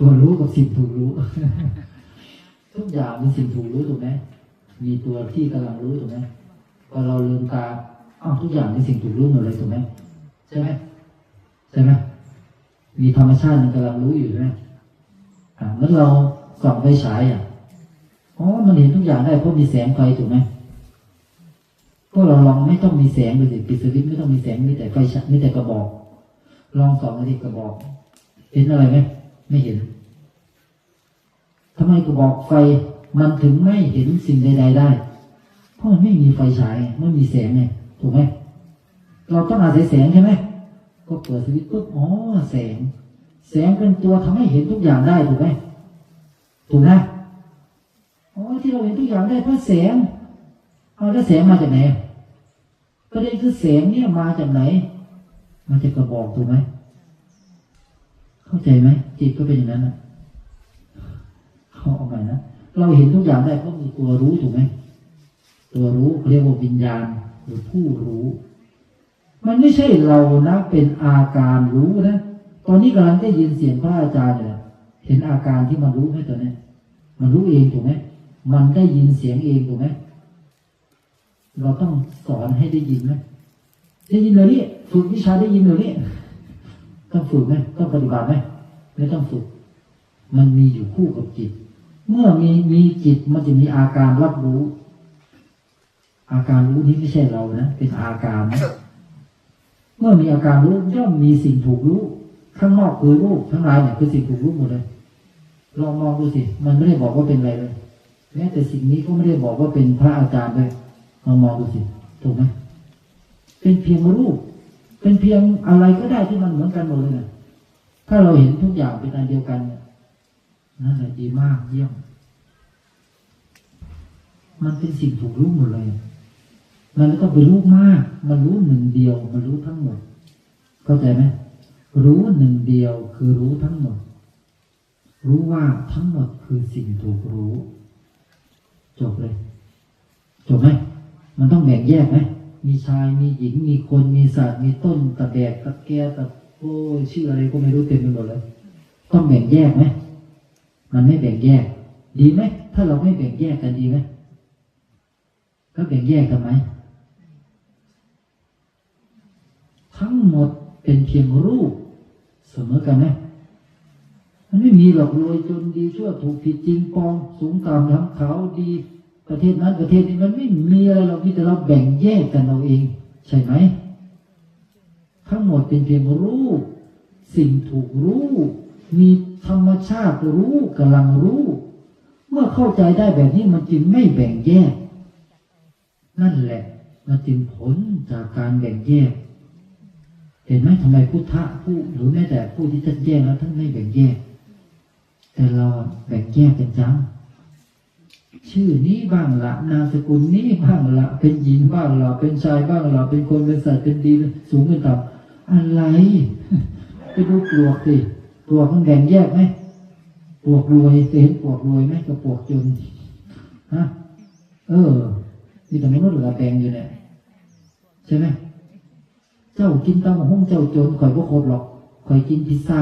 ตัวรู้กับสิ่งถูกรู้ ทุกอย่างมีสิ่งถูกรู้ถูกไหมมีตัวที่กำลังรู้ถูกไหมพอเราลืมตาอ้าวทุกอย่างมีสิ่งถูกรู้หมดเลยถูกไหมใช่ไหมใช่ไหมมีธรรมชาติมันกำลังรู้อยู่ใช่ไหมอ่าเมื่อเราส่องไฟฉายอะอ๋อมันเห็นทุกอย่างได้เพราะมีแสงไฟถูกไหมพวกเราลองไม่ต้องมีแสงดูสิปิดสวิตช์ไม่ต้องมีแสงมีแต่ไฟฉายมีแต่กระบอก ลองส่องไปที่กระบอก เห็นอะไรไหม ไม่เห็นทำไมกระบอกไฟมันถึงไม่เห็นสิ่งใด ๆ ได้ เพราะมันไม่มีไฟฉายไม่มีแสงไงถูกไหมเราต้องอาศัยแสงใช่ไหมก็เปิดสวิตช์ปุ๊บอ๋อแสง แสงเป็นตัวทำให้เห็นทุกอย่างได้ถูกไหมถูกนะอ๋อที่เราเห็นทุกอย่างได้เพราะแสงเอาแล้วแสงมาจากไหนประเด็นคือแสงเนี่ยมาจากไหน มันจะกระบอกถูกไหม เข้าใจไหมจิตก็เป็นอย่างนั้นนะเขาเอาใหม่นะเราเห็นทุกอย่างได้เพราะมีตัวรู้ถูกไหมตัวรู้เขาเรียกว่าวิญญาณหรือผู้รู้ มันไม่ใช่เรานะเป็นอาการรู้นะตอนนี้กำลังได้ยินเสียงพระอาจารย์เนี่ยเห็นอาการที่มันรู้ไหมตัวเนี้ยมันรู้เองถูกไหมมันได้ยินเสียงเองถูกไหมเราต้องสอนให้ได้ยินไหมได้ยินเลยนี่ฝึกวิชาได้ยินเลยนี่ต้องฝึกไหมต้องปฏิบัติไหม ไม่ต้องฝึก มันมีอยู่คู่กับจิต เมื่อมีมีจิตมันจะมีอาการรับรู้ อาการรู้นี้ไม่ใช่เรานะเป็นอาการนะเมื่อมีอาการรู้ย่อมมีสิ่งถูกรู้ ข้างนอกคือรูปทั้งหลายเนี่ยคือสิ่งถูกรู้หมดเลยลองมองดูสิ มันไม่ได้บอกว่าเป็นอะไรเลยแม้แต่สิ่งนี้ก็ไม่ได้บอกว่าเป็นพระอาจารย์เลยลองมองดูสิถูกไหมเป็นเพียงรูป เป็นเพียงอะไรก็ได้ที่มันเหมือนกันหมดเลยนะ ถ้าเราเห็นทุกอย่างเป็นอันเดียวกันเนี่ยนั่นแหละดีมากเยี่ยม มันเป็นสิ่งถูกรู้หมดเลย มันไม่ต้องไปรู้มาก มันรู้หนึ่งเดียว มันรู้ทั้งหมด เข้าใจไหมรู้หนึ่งเดียวคือรู้ทั้งหมด รู้ว่าทั้งหมดคือสิ่งถูกรู้ จบเลย จบไหมมันต้องแบ่งแยกไหมมีชายมีหญิงมีคนมีสัตว์มีต้นตะแบกตะแกตะ โอ้ชื่ออะไรก็ไม่รู้เต็มไปหมดเลยต้องแบ่งแยกไหมมันไม่แบ่งแยก ดีไหมถ้าเราไม่แบ่งแยกกันดีไหมก็แบ่งแยกทำไมทั้งหมดเป็นเพียงรูปเสมอกันไหมมันไม่มีหรอกรวยจนดีชั่วถูกผิดจริงปอง สูงต่ำล้ำขาวดี ประเทศนั้นประเทศนี้มันไม่มีอะไรหรอกมีแต่เราแบ่งแยกกันเราเอง ใช่ไหม ทั้งหมดเป็นเพียงรูปสิ่งถูกรู้ มีธรรมชาติรู้กำลังรู้ เมื่อเข้าใจได้แบบนี้มันจึงไม่แบ่งแยก นั่นแหละมันจึงผลจากการแบ่งแยก เห็นไหมทำไมพุทธะผู้หรือแม้แต่ผู้ที่ท่านแยกแล้วท่านไม่แบ่งแยก แต่เราแบ่งแยกกันจังชื่อนี้บ้างละนามสกุลนี้บ้างละเป็นหญิงบ้างละเป็นชายบ้างละเป็นคนเป็นสัตว์เป็นดี สูงเป็นต่ำ อะไรไปดูปลวกสิปลวกมันแบ่งแยกไหมปลวกรวยเห็นปลวกรวยไหมกับปลวกจนฮะเออมีแต่มนุษย์เหลือแบ่งอยู่เนี่ยใช่ไหมเจ้ากินเต้าห้องเจ้าจนข่อยก็ครบหรอกข่อยกินพิซซ่า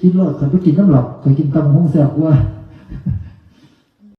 กินรอดข่อยไม่กินน้ำหรอกข่อยกินเต้าห้องแซ่บกว่า